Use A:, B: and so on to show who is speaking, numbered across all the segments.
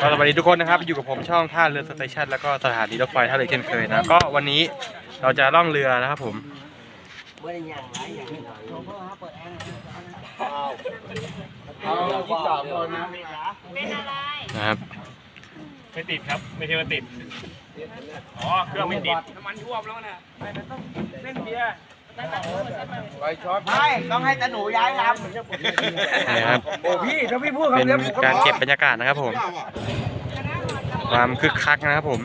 A: ก็สวัสดีทุกคนนะครับ อยู่กับผมช่องท่าเรือสเตชันแล้วก็สถานีรถไฟท่าเรือเช่นเคยนะก็วันนี้เราจะล่องเรือนะครับผม
B: เอาที่จอดก่อนนะ
A: นะครับ
C: ไม่ติดครับ ไม่ใช่ว่าติด อ๋อ เครื่องไม่ติด น้ำมันท่วมแล้วนะเส้นเบียร์
B: ไปช็อต
D: ไม่ต้องให้ตาหนูย้ายล
A: นี่ครับ
B: โอ้พี่ถ้าพี่พูด
A: เป็น
B: คำเดียว
A: การเก็บบรรยากาศนะครับผม ความคึกคักนะครับผม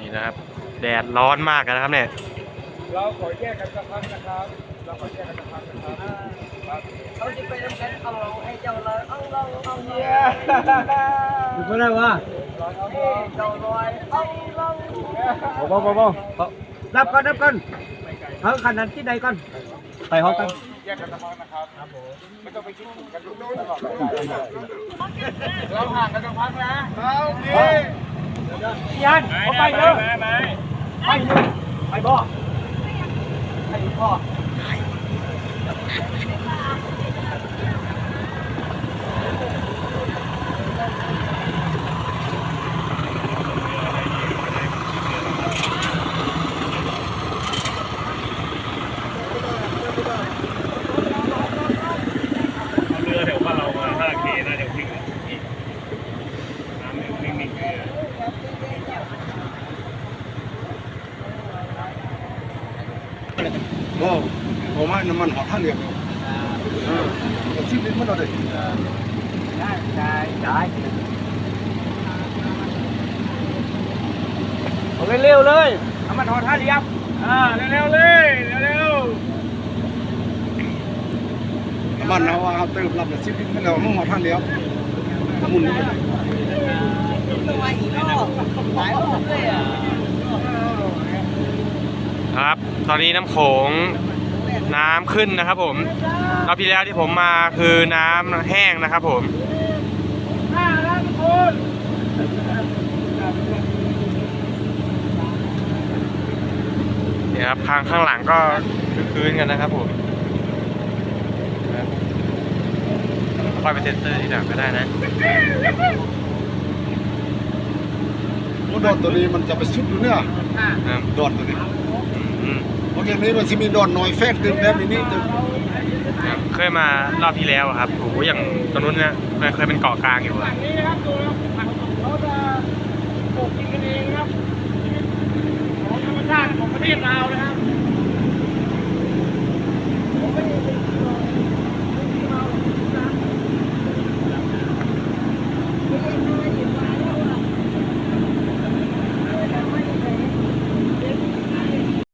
A: นี่นะครับ แดดร้อนมากนะครับเนี่ย
B: เราขอแยกกันสักพักนะครับ เราขอแยกกันสักพักนะครับำ
D: เขาจะไปทำกันเอาเราให้เจ้าเลยเอาเราเอาเรา
B: อยู่ก็ได้วะ
D: เจ้าลอยเอาเรา
B: เบาเบาเบานับก่อนนับก่อนเอาขนาดที่ใดก่อนไปห้องกันแยกกันสักพักนะครับครับผมไม่ต้องไปคิดถึงกันทุกโน้นตลอดเราห่างกันสักพักนะเอาพี่ยันเอาไปเยอะ
C: ไปไป
B: ไปเลยไปบ่ไปพ่อ
C: เอาเรือแถวบ้านเรามา5เคน่าจะวิ่งแล้วน้ำยังวิ่งนิ่งๆเลยอะ
E: โอ้ผมว่าน้ำมันหอท่าเรือชิ้นนี้มันเราได้
D: ได้ได้ได้
B: เอาเร็วๆเลยเอามาถอดท่าเรียบ
C: อ่าเร็วๆเลยเร็ว
E: น้ำมันเราเอาเติมลำละชิ้นนี้มันเราหอท่าเรือมุน
D: ตัวอีกรอบหลายรอบเลยอะ
A: ครับ ตอนนี้น้ำโขงน้ำขึ้นนะครับผมรอบที่แล้วที่ผมมาคือน้ำแห้งนะครับผม
B: ห้าล้านคน
A: เนี่ยครับทางข้างหลังก็คือคืนกันนะครับผมครับค่อยไปเซ็นเซอร์ที่หลังก็ได้นะ
E: ดอนตัวนี้มันจะไปสุดอยู่เนี่ย
A: ครับ
E: ดอนตัวนี้
A: อืม
E: เพราะอย่างนี้มันจะมีดอนน้อยแฟกตึงแบบนี้ตึง
A: เคยมารอบที่แล้วอะครับโอ้โหอย่างตรงนู้นเนี่ยเคยเคยเป็นเกาะกลางอยู่อะ
C: ๆนี่นะครับตัวผักเขาจะปลูกกินกันเองนะครับ